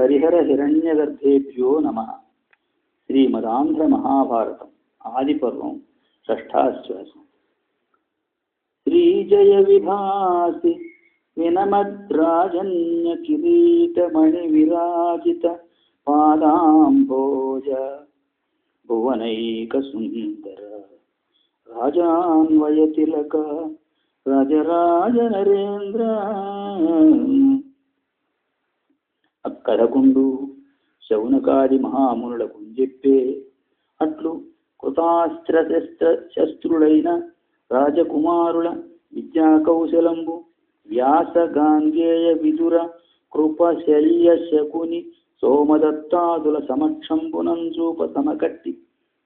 हरिहर नम। श्रीमदाध्रमहाभारत आदिपर्व ष्ठाश्वास श्रीजय विभासी विनमद्राजन्यकिरीटमणिविराजित पादाम्भोज भुवनैकसुन्दर। राजान्वयतिलक राजराजनरेन्द्र కడకుండు శౌనకాది మహామునులకు చెప్పే అట్లు కృతాస్త్ర శస్త్ర శస్త్రులైన రాజకుమారుల విద్యా కౌశలంబు వ్యాస గాంగేయ విదుర కృపశల్య శకుని సోమదత్తాదుల సమక్షంబునంజూప సమకట్టి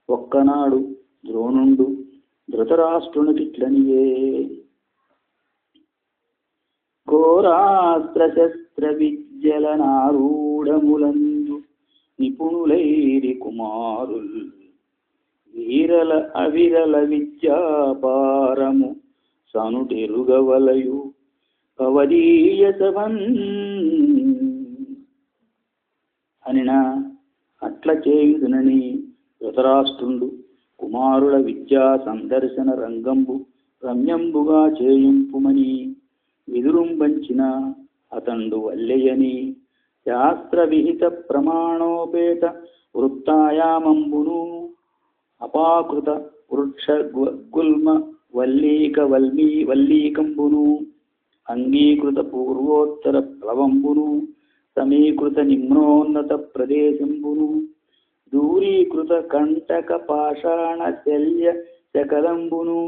ఒక్కనాడు ద్రోణుండు ధృతరాష్ట్రునికిట్లనియే. ఘోరాస్త్రశస్త్ర విద్య నారూఢములందు నిపుణులైరి కుమారుల్ వీరల అవిరల విద్యాపారము సనుటెరుగవలయు పవదీయసవన్ అనినా అట్ల చేయుదునని ధృతరాష్ట్రుండు కుమారుల విద్యా సందర్శన రంగంబు రమ్యంబుగా చేయింపుమని విదురుంబంచిన అతండు వల్లేయని శాస్త్ర విహిత ప్రమాణోపేత వృత్తాయామంబును అపాకృత వృక్ష గుల్మ వల్లీక వల్మీ వల్లీకంబును అంగీకృత పూర్వోత్తర ప్లవంబును సమీకృత నిమ్నోన్నత ప్రదేశంబును దూరీకృత కంటక పాషాణ శల్య శకలంబును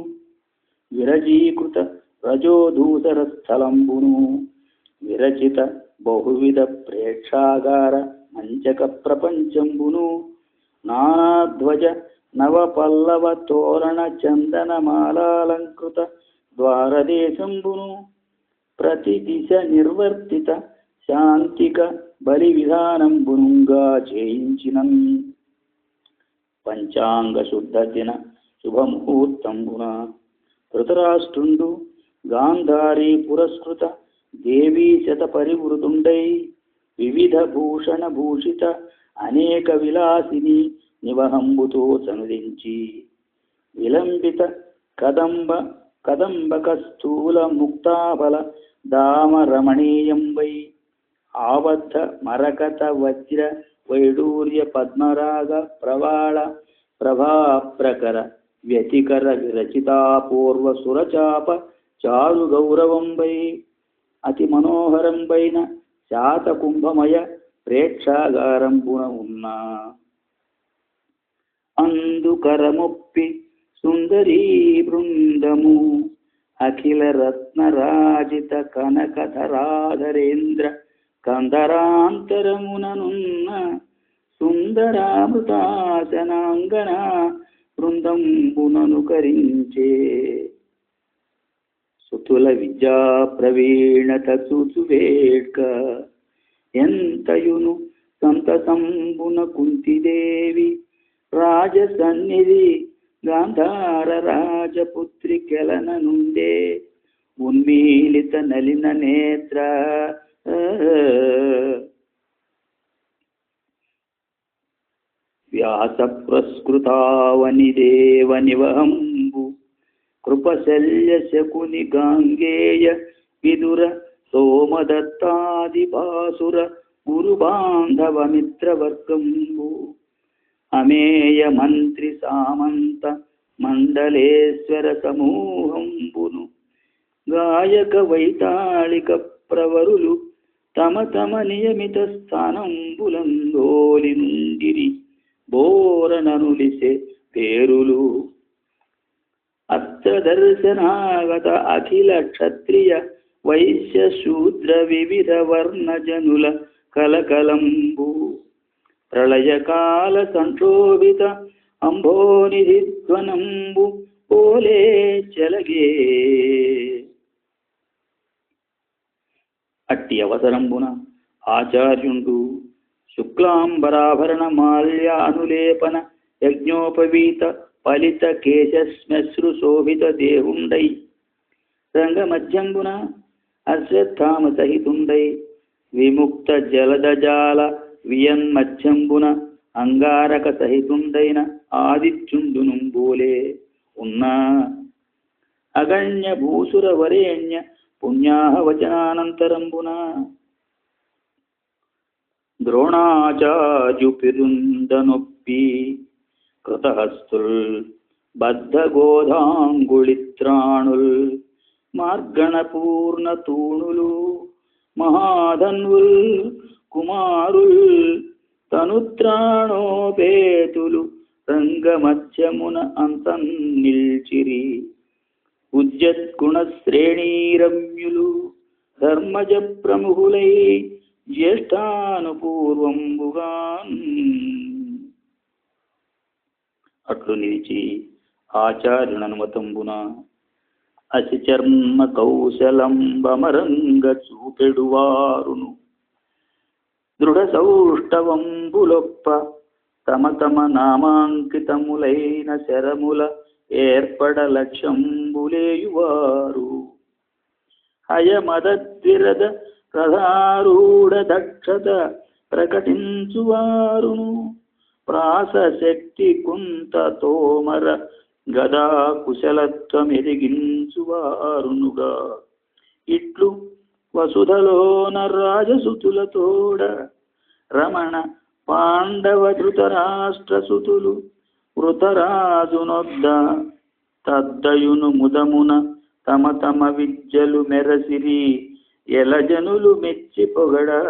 విరజీకృత రజోధూసర స్థలంబును విరచిత బహువిధ ప్రేక్షాగార మంచక ప్రపంచంబును. నానాధ్వజ నవపల్లవ తోరణ చందనమాలాలంకృత ద్వారదేశంబును. ప్రతి దిశ నిర్వర్తిత శాంతిక బలి విధానంబునుగా చేయించిన పంచాంగ శుద్ధ దిన శుభముహూర్తంబున. ధృతరాష్ట్రుండు గాంధారీ పురస్కృత దేవీ శత పరివృతుండై వివిధ భూషణ భూషిత అనేక విలాసిని నివహంబుతో చనుదించి విలంబిత కదంబ కదంబక స్థూల ముక్తాఫల దామరమణీయం వై ఆబద్ధ మరకత వజ్ర వైడూర్య పద్మరాగ ప్రవాళ ప్రభాప్రకర వ్యతికర విరచితాపూర్వ సురచాప చారు గౌరవం వై అతి మనోహరంబైన శాత కుంభమయ ప్రేక్షాగారంబున ఉన్న సుందరీ బృందము అఖిల రత్నరాజిత కనకధరాధరేంద్ర కందరాంతరముననున్న సుందరామృతాసనాంగన బృందంబుననుకరించే సుతుల విద్యా ప్రవీణత చూచువేడ్క ఎంతయును సంతసంబున కుంతిదేవి. రాజసన్నిధి గాంధార రాజపుత్రి కెలన నుండే. ఉన్మీలిత నలిన నేత్ర. వ్యాస పురస్కృతావని దేవ నివహంబు కృపశల్య శకుని గాంగేయ విదుర సోమదత్తాదిపాసుర గురు బాంధవ మిత్రవర్గంబు అమేయ మంత్రి సామంత మండలేశ్వర సమూహంబును. గాయక వైతాళిక ప్రవరులు తమ తమ నియమిత స్థానంబులందోలి నుండిరి బోరననులిసే పేరులు. అత్రదర్శనాగత అఖిల క్షత్రియ వైశ్య శూద్ర వివిధ వర్ణ జనుల కలకలంబు ప్రళయకాల సంక్షోభిత అంభోనిధి ధ్వనంబు పోలే చెలగే అట్టి అవసరంబున ఆచార్యుండు శుక్లాంబరాభరణ మాల్య అనులేపన యజ్ఞోపవీత ఫలిత కేశశ్మశ్రు శోభిత దేహుండై రంగమధ్యంబున అశ్వత్థామ సహితుండై విముక్త జలదజాల వియన్మధ్యంబున అంగారక సహితుండైన ఆదిత్యుండును బోలే ఉన్నా. అగణ్య భూసుర వరేణ్య పుణ్యాహ వచనానంతరంబున ద్రోణాచార్యుపిరుందనొప్పి కృతహస్తుల్ బద్ధగోధాంగుళిత్రాణుల్ మార్గణపూర్ణ తూణులు మహాధన్వుల్ కుమారుల్ తనుత్రాణోపేతులు రంగమధ్యమున అంతం నిల్చిరి ఉజ్జద్గుణ ధర్మజ ప్రముఖులై జ్యేష్ఠానుపూర్వంబుగాన్ అట్లు నిలిచి ఆచార్యుననుమతంబున అసి చర్మ కౌశలంబమరంగ చూపెడువారును. దృఢ సౌష్ఠవంబులొప్ప తమ తమ నామాంకితములైన శరముల ఏర్పడ లక్ష్యంబులేయువారు. హయమదద్విరద ప్రధారూఢ దక్షత ప్రకటించువారును. ప్రాసశక్తి కుంత తోమర గదా కుశలత్వమెరిగించువారునుగా ఇట్లు వసుధలోన రాజసుతులతోడ రమణ పాండవ ధృతరాష్ట్రసుతులు వృతరాజునొద్ద తద్దయును ముదమున తమ తమ విద్యలు మెరసిరి ఎలజనులు మెచ్చి పొగడా